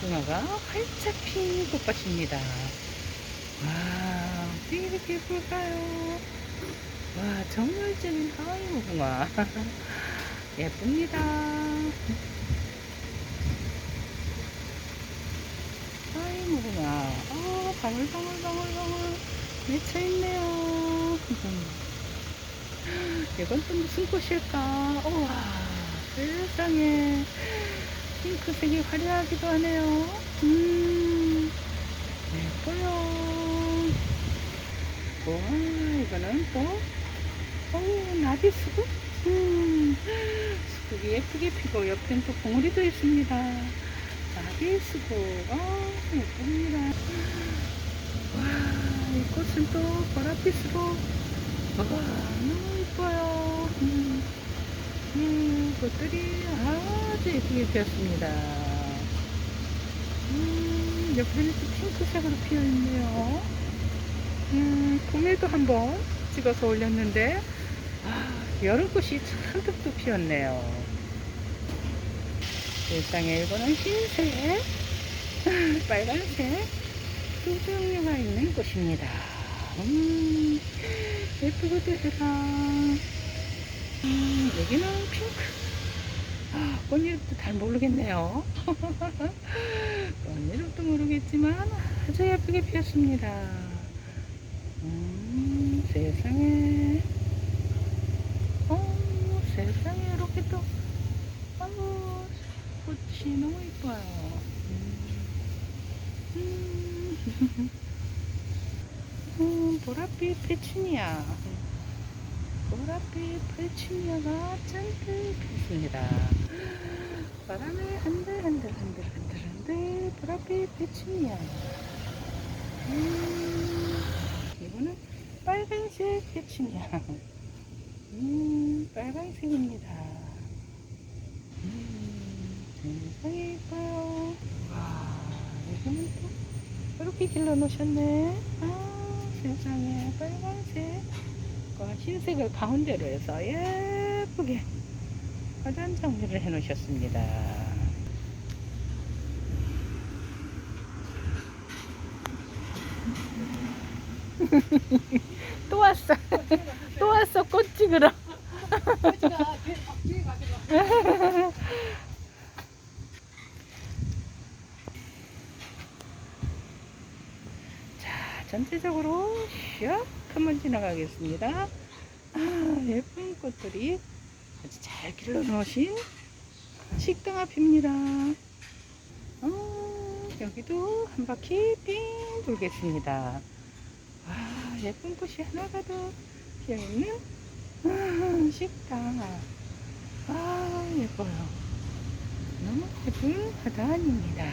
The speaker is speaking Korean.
무궁화가 활짝 핀 꽃밭입니다. 와, 이렇게 예쁠까요? 와, 찐 하와이 무궁화. 예쁩니다. 하와이 무궁화. 어, 방울방울방울방울 맺혀있네요. 이건 또 무슨 꽃일까? 우와, 세상에. 핑크색이 화려하기도 하네요. 음, 예뻐요. 우와, 이거는 또, 어, 나비 수국? 음, 수국이 예쁘게 피고, 옆엔 또 봉우리도 있습니다. 나비 수국, 어, 예쁩니다. 와, 이 꽃은 또 보랏빛으로, 와, 너무 예뻐요. 음. 음, 꽃들이 예쁘게 피었습니다. 음, 옆에는 또 핑크색으로 피어있네요. 음, 꿈에도 한번 찍어서 올렸는데, 아, 여름꽃이 잔뜩 또 피었네요. 세상에 이거는 흰색, 빨간색, 두 종류가 있는 꽃입니다. 음, 예쁘고도 해라. 음, 여기는 핑크. 아, 꽃 이름도 잘 모르겠네요. 꽃 이름도 모르겠지만 아주 예쁘게 피었습니다. 음, 세상에. 어, 세상에 이렇게 또, 아우, 꽃이 너무 이뻐요. 음, 음, 음, 보랏빛 페추니아. 보랏빛 페추니아가 잔뜩 폈습니다. 바람에 흔들흔들 흔들흔들 흔들 보랏빛 페추니아. 음, 이거는 빨간색 페추니아. 음, 빨간색입니다. 음, 굉장히 예뻐요. 와, 이거는 또 이렇게 길러 놓으셨네. 아, 세상에 빨간색. 과 흰색을 가운데로 해서 예쁘게 화단 정리를 해 놓으셨습니다. 또 왔어. 또 왔어. 꽃 찍으러. 자, 전체적으로 슉 한번 지나가겠습니다. 아, 예쁜 꽃들이 아주 잘 길러 놓으신 식당 앞입니다. 어, 여기도 한 바퀴 삥 돌겠습니다. 와, 예쁜 꽃이 하나가 더 피어있는 아, 식당. 아, 예뻐요. 너무 예쁜 화단입니다.